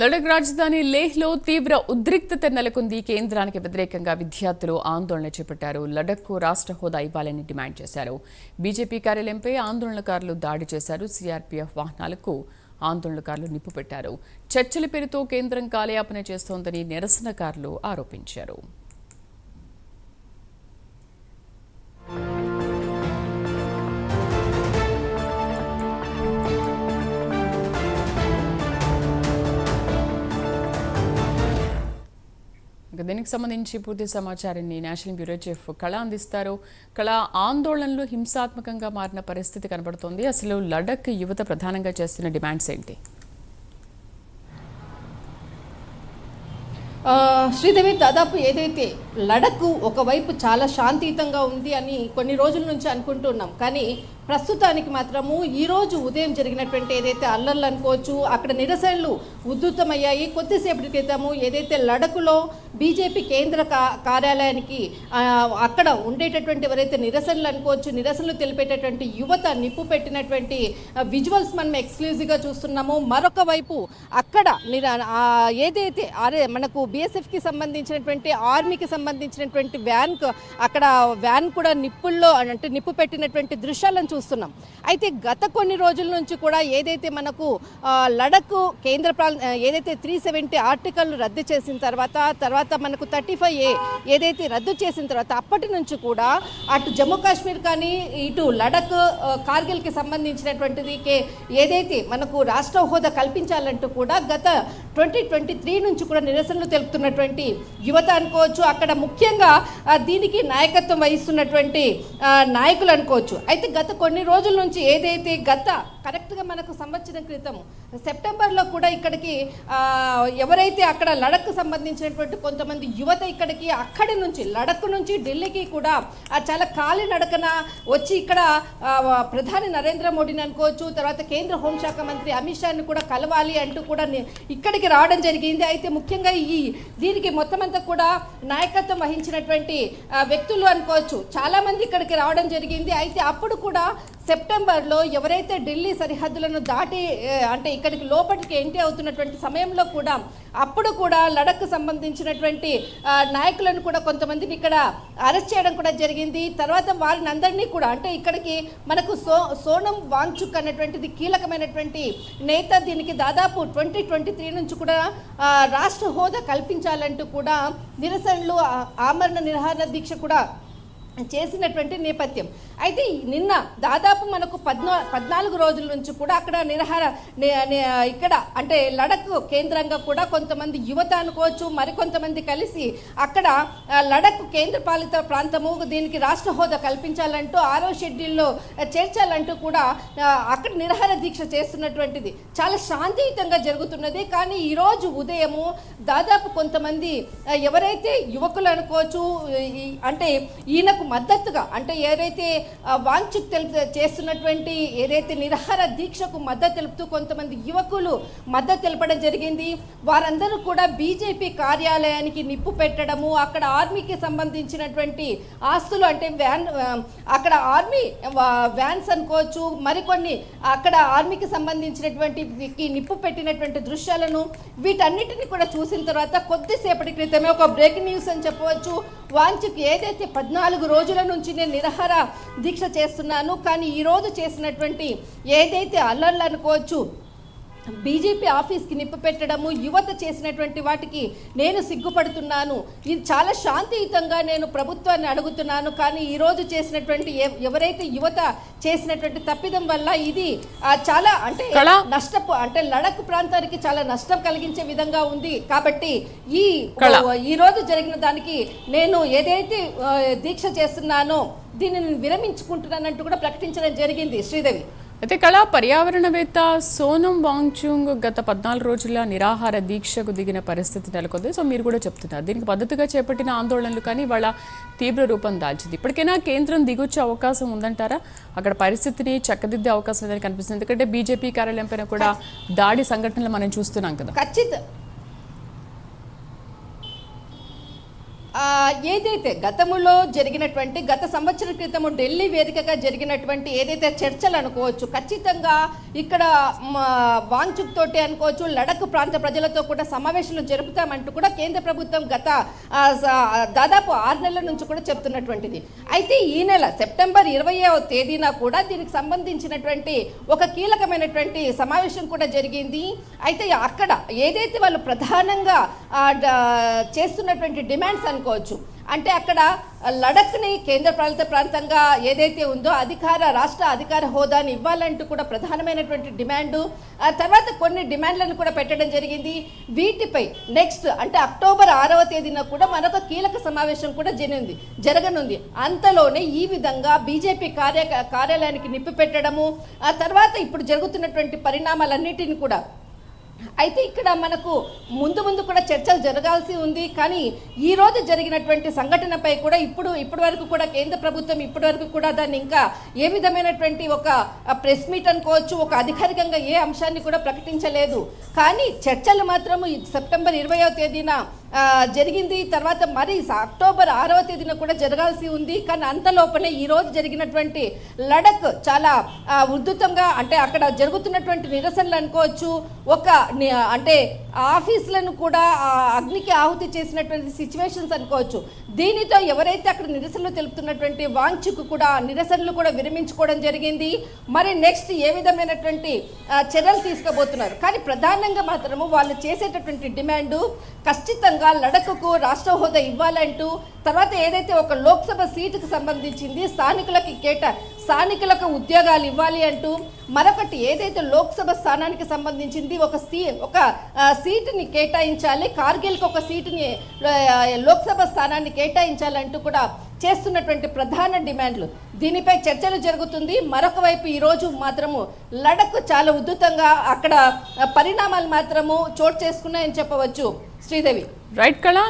లడక్ రాజధాని లేహ్లో తీవ్ర ఉద్రిక్తత నెలకొంది. కేంద్రానికి వ్యతిరేకంగా విద్యార్థులు ఆందోళన చేపట్టారు. లడక్కు రాష్ట్ర హోదా ఇవ్వాలని డిమాండ్ చేశారు. బీజేపీ కార్యాలయంపై ఆందోళనకారులు దాడి చేశారు. సీఆర్పీఎఫ్ వాహనాలకు ఆందోళనకారులు నిప్పు పెట్టారు. చర్చల పేరుతో కేంద్రం కాలయాపన చేస్తోందని నిరసనకారులు ఆరోపించారు. దీనికి సంబంధించి పూర్తి సమాచారాన్ని నేషనల్ బ్యూరో చీఫ్ కళ అందిస్తారు. కళ ఆందోళనలు హింసాత్మకంగా మారిన పరిస్థితి కనబడుతోంది. అసలు లడక్ యువత ప్రధానంగా చేస్తున్న డిమాండ్స్ ఏంటి? ఆ, శ్రీదేవి దాదాపు ఏదైతే లడక్ ఒకవైపు చాలా శాంతియుతంగా ఉంది అని కొన్ని రోజుల నుంచి అనుకుంటున్నాం కానీ ప్రస్తుతానికి మాత్రము ఈరోజు ఉదయం జరిగినటువంటి ఏదైతే అల్లర్లు అనుకోవచ్చు అక్కడ నిరసనలు ఉద్ధృతమయ్యాయి కొద్దిసేపటి క్రితము ఏదైతే లడకులో బీజేపీ కేంద్ర కా- కార్యాలయానికి అక్కడ ఉండేటటువంటి ఎవరైతే నిరసనలు అనుకోవచ్చు నిరసనలు తెలిపేటటువంటి యువత నిప్పు పెట్టినటువంటి విజువల్స్ మనం ఎక్స్క్లూజివ్గా చూస్తున్నాము. మరొక వైపు అక్కడ ఏదైతే అరే మనకు బీఎస్ఎఫ్కి సంబంధించినటువంటి ఆర్మీకి సంబంధించినటువంటి వ్యాన్ అక్కడ వ్యాన్ కూడా నిప్పుల్లో అంటే నిప్పు పెట్టినటువంటి దృశ్యాలను చూస్తున్నాం. అయితే గత కొన్ని రోజుల నుంచి కూడా ఏదైతే మనకు లడక్ కేంద్ర ప్రా ఏదైతే త్రీ సెవెంటీ ఆర్టికల్ రద్దు చేసిన తర్వాత తర్వాత మనకు థర్టీ ఫైవ్ ఏ ఏదైతే రద్దు చేసిన తర్వాత అప్పటి నుంచి కూడా అటు జమ్మూ కాశ్మీర్ కానీ ఇటు లడక్ కార్గిల్కి సంబంధించినటువంటిది కే ఏదైతే మనకు రాష్ట్ర హోదా కల్పించాలంటూ కూడా గత ట్వంటీ ట్వంటీ త్రీ నుంచి కూడా నిరసనలు తెలుపుతున్నటువంటి యువత అనుకోవచ్చు అక్కడ ముఖ్యంగా దీనికి నాయకత్వం వహిస్తున్నటువంటి నాయకులు అనుకోవచ్చు. అయితే గత కొన్ని రోజుల నుంచి ఏదైతే గత కరెక్ట్గా మనకు సంవత్సరం క్రితం సెప్టెంబర్లో కూడా ఇక్కడికి ఎవరైతే అక్కడ లడక్ సంబంధించినటువంటి కొంతమంది యువత ఇక్కడికి అక్కడి నుంచి లడక్ నుంచి ఢిల్లీకి కూడా ఆ, చాలా కాలి నడకన వచ్చి ఇక్కడ ప్రధాని నరేంద్ర మోడీని అనుకోవచ్చు తర్వాత కేంద్ర హోంశాఖ మంత్రి అమిత్ షాని కూడా కలవాలి అంటూ కూడా ఇక్కడికి రావడం జరిగింది. అయితే ముఖ్యంగా ఈ దీనికి మొత్తం అంతా కూడా నాయకత్వం వహించినటువంటి వ్యక్తులు అనుకోవచ్చు. చాలామంది ఇక్కడికి రావడం జరిగింది. అయితే అప్పుడు కూడా సెప్టెంబర్లో ఎవరైతే ఢిల్లీ సరిహద్దులను దాటి అంటే ఇక్కడికి లోపలికి ఎంట్రీ అవుతున్నటువంటి సమయంలో కూడా అప్పుడు కూడా లడక్ సంబంధించినటువంటి నాయకులను కూడా కొంతమందిని ఇక్కడ అరెస్ట్ చేయడం కూడా జరిగింది. తర్వాత వారిని అందరినీ కూడా అంటే ఇక్కడికి మనకు సో సోనం వాంచుక్ అన్నటువంటిది కీలకమైనటువంటి నేత దీనికి దాదాపు ట్వంటీ ట్వంటీ త్రీ నుంచి కూడా రాష్ట్ర హోదా కల్పించాలంటూ కూడా నిరసనలు ఆమరణ నిరాహార దీక్ష కూడా చేసినటువంటి నేపథ్యం. అయితే నిన్న దాదాపు మనకు పద్నా పద్నాలుగు రోజుల నుంచి కూడా అక్కడ నిరహార ఇక్కడ అంటే లడక్ కేంద్రంగా కూడా కొంతమంది యువత అనుకోవచ్చు మరికొంతమంది కలిసి అక్కడ లడక్ కేంద్ర పాలిత ప్రాంతము దీనికి రాష్ట్ర హోదా కల్పించాలంటూ ఆరో షెడ్యూల్లో చేర్చాలంటూ కూడా అక్కడ నిరహార దీక్ష చేస్తున్నటువంటిది. చాలా శాంతియుతంగా జరుగుతున్నది. కానీ ఈరోజు ఉదయము దాదాపు కొంతమంది ఎవరైతే యువకులు అనుకోవచ్చు ఈ- అంటే ఈయనకు మద్దతుగా అంటే ఏదైతే ఆ, వాంఛిక్ తెలుపు చేస్తున్నటువంటి ఏదైతే నిరహార దీక్షకు మద్దతు తెలుపుతూ కొంతమంది యువకులు మద్దతు తెలపడం జరిగింది. వారందరూ కూడా బీజేపీ కార్యాలయానికి నిప్పు పెట్టడము అక్కడ ఆర్మీకి సంబంధించినటువంటి ఆస్తులు అంటే వ్యాన్ అక్కడ ఆర్మీ వ్యాన్స్ అనుకోవచ్చు మరికొన్ని అక్కడ ఆర్మీకి సంబంధించినటువంటి నిప్పు పెట్టినటువంటి దృశ్యాలను వీటన్నిటిని కూడా చూసిన తర్వాత కొద్దిసేపటి క్రితమే ఒక బ్రేకింగ్ న్యూస్ అని చెప్పవచ్చు. వాంఛకు ఏదైతే పద్నాలుగు రోజుల నుంచి నేను నిరహార దీక్ష చేస్తున్నాను కానీ ఈరోజు చేసినటువంటి ఏదైతే అల్లర్లు అనుకోవచ్చు బీజేపీ ఆఫీస్కి నిప్పు పెట్టడము యువత చేసినటువంటి వాటికి నేను సిగ్గుపడుతున్నాను ఇది చాలా శాంతియుతంగా నేను ప్రభుత్వాన్ని అడుగుతున్నాను కానీ ఈరోజు చేసినటువంటి ఎవ- ఎవరైతే యువత చేసినటువంటి తప్పిదం వల్ల ఇది చాలా అంటే? నష్టపు అంటే లడక్ ప్రాంతానికి చాలా నష్టం కలిగించే విధంగా ఉంది కాబట్టి ఈ. ఈ రోజు జరిగిన దానికి నేను ఏదైతే దీక్ష చేస్తున్నానో దీన్ని నేను విరమించుకుంటున్నానంటూ కూడా ప్రకటించడం జరిగింది శ్రీదేవి అయితే కళా పర్యావరణవేత్త సోనం వాంగ్చుంగ్ గత పద్నాలుగు రోజుల నిరాహార దీక్షకు దిగిన పరిస్థితి నెలకొంది. సో మీరు కూడా చెప్తున్నారు. దీనికి పద్ధతిగా చేపట్టిన ఆందోళనలు కానీ వాళ్ళ తీవ్ర రూపం దాల్చింది. ఇప్పటికైనా కేంద్రం దిగొచ్చే అవకాశం ఉందంటారా? అక్కడ పరిస్థితిని చక్కదిద్దే అవకాశం లేదని కనిపిస్తుంది? ఎందుకంటే బీజేపీ కార్యాలయం పైన కూడా దాడి సంఘటనలు మనం చూస్తున్నాం కదా. ఖచ్చిత ఏదైతే గతములో జరిగినటువంటి గత సంవత్సరం క్రితము ఢిల్లీ వేదికగా జరిగినటువంటి ఏదైతే చర్చలు అనుకోవచ్చు ఖచ్చితంగా ఇక్కడ మ, తోటి అనుకోవచ్చు లడక్ ప్రాంత ప్రజలతో కూడా సమావేశాలు జరుపుతామంటూ కూడా కేంద్ర ప్రభుత్వం గత దాదాపు ఆరు నెలల నుంచి కూడా చెప్తున్నటువంటిది. అయితే ఈ నెల సెప్టెంబర్ ఇరవయవ తేదీన కూడా దీనికి సంబంధించినటువంటి ఒక కీలకమైనటువంటి సమావేశం కూడా జరిగింది. అయితే అక్కడ ఏదైతే వాళ్ళు ప్రధానంగా చేస్తున్నటువంటి డిమాండ్స్ అనుకోవచ్చు. అంటే అక్కడ లడఖ్ని కేంద్ర పాలిత ప్రాంతంగా ఏదైతే ఉందో అధికార రాష్ట్ర అధికార హోదాని ఇవ్వాలంటూ కూడా ప్రధానమైనటువంటి డిమాండు ఆ తర్వాత కొన్ని డిమాండ్లను కూడా పెట్టడం జరిగింది. వీటిపై నెక్స్ట్ అంటే అక్టోబర్ ఆరవ తేదీన కూడా మరొక కీలక సమావేశం కూడా జరిగింది జరగనుంది. అంతలోనే ఈ విధంగా బీజేపీ కార్య కార్యాలయానికి నిప్పు పెట్టడము ఆ తర్వాత ఇప్పుడు జరుగుతున్నటువంటి పరిణామాలన్నిటిని కూడా అయితే ఇక్కడ మనకు ముందు ముందు కూడా చర్చలు జరగాల్సి ఉంది కానీ ఈ రోజు జరిగినటువంటి సంఘటనపై కూడా ఇప్పుడు ఇప్పటి వరకు కూడా కేంద్ర ప్రభుత్వం ఇప్పటి వరకు కూడా దాన్ని ఇంకా ఏ విధమైనటువంటి ఒక ప్రెస్ మీట్ అనుకోవచ్చు ఒక అధికారికంగా ఏ అంశాన్ని కూడా ప్రకటించలేదు. కానీ చర్చలు మాత్రం సెప్టెంబర్ ఇరవయో తేదీన జరిగింది. తర్వాత మరి అక్టోబర్ ఆరవ తేదీన కూడా జరగాల్సి ఉంది. కానీ అంతలోపనే ఈరోజు జరిగినటువంటి లడక్ చాలా ఉద్ధృతంగా ఉధృతంగా అంటే అక్కడ జరుగుతున్నటువంటి నిరసనలు అనుకోవచ్చు. ఒక అంటే ఆఫీసులను కూడా అగ్నికి ఆహుతి చేసినటువంటి సిచ్యువేషన్స్ అనుకోవచ్చు. దీనితో ఎవరైతే అక్కడ నిరసనలు తెలుపుతున్నటువంటి వాంఛకు కూడా నిరసనలు కూడా విరమించుకోవడం జరిగింది. మరి నెక్స్ట్ ఏ విధమైనటువంటి చర్యలు తీసుకోబోతున్నారు? కానీ ప్రధానంగా మాత్రము వాళ్ళు చేసేటటువంటి డిమాండు ఖచ్చితంగా లడఖ్కు రాష్ట్ర హోదా ఇవ్వాలంటూ తర్వాత ఏదైతే ఒక లోక్సభ సీటుకు సంబంధించింది స్థానికులకి కేట స్థానికులకు ఉద్యోగాలు ఇవ్వాలి అంటూ మరొకటి ఏదైతే లోక్సభ స్థానానికి సంబంధించింది ఒక సీ ఒక సీటుని కేటాయించాలి కార్గిల్కి ఒక సీటుని లోక్సభ స్థానాన్ని కేటాయించాలంటూ కూడా చేస్తున్నటువంటి ప్రధాన డిమాండ్లు. దీనిపై చర్చలు జరుగుతుంది. మరొక వైపు ఈరోజు మాత్రము లడక్ చాలా ఉద్ధృతంగా అక్కడ పరిణామాలు మాత్రము చోటు చేసుకున్నాయని చెప్పవచ్చు. శ్రీదేవి. రైట్ కళ